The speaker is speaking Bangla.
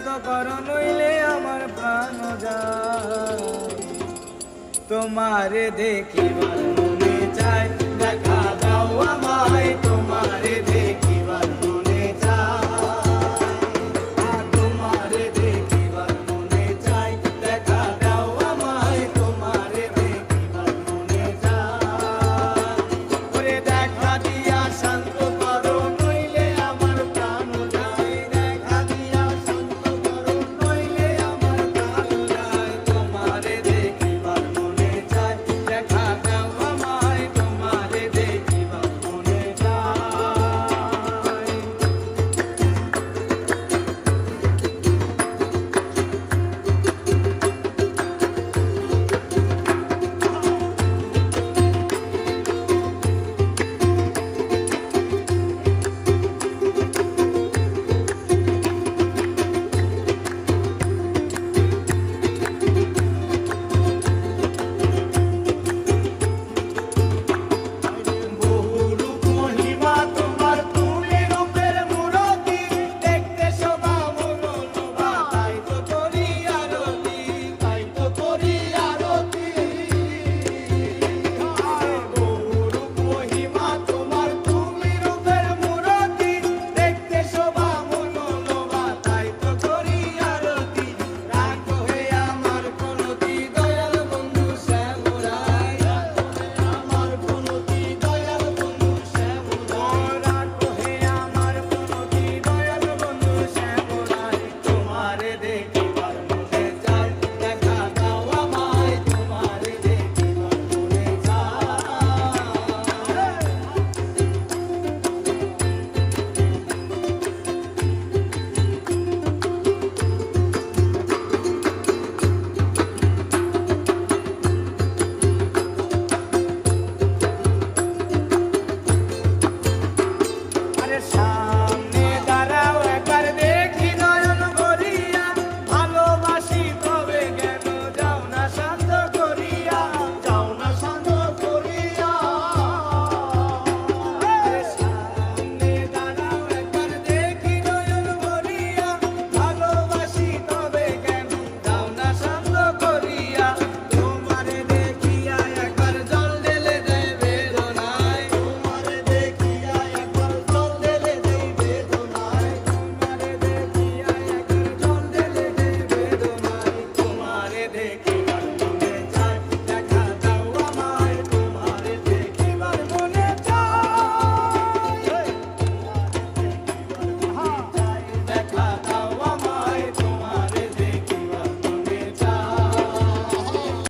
শান্ত কর নইলে আমার প্রাণ যায়। তোমারে দেখিবার মনে চায় দেখা দাও আমায়, তোমারে দেখি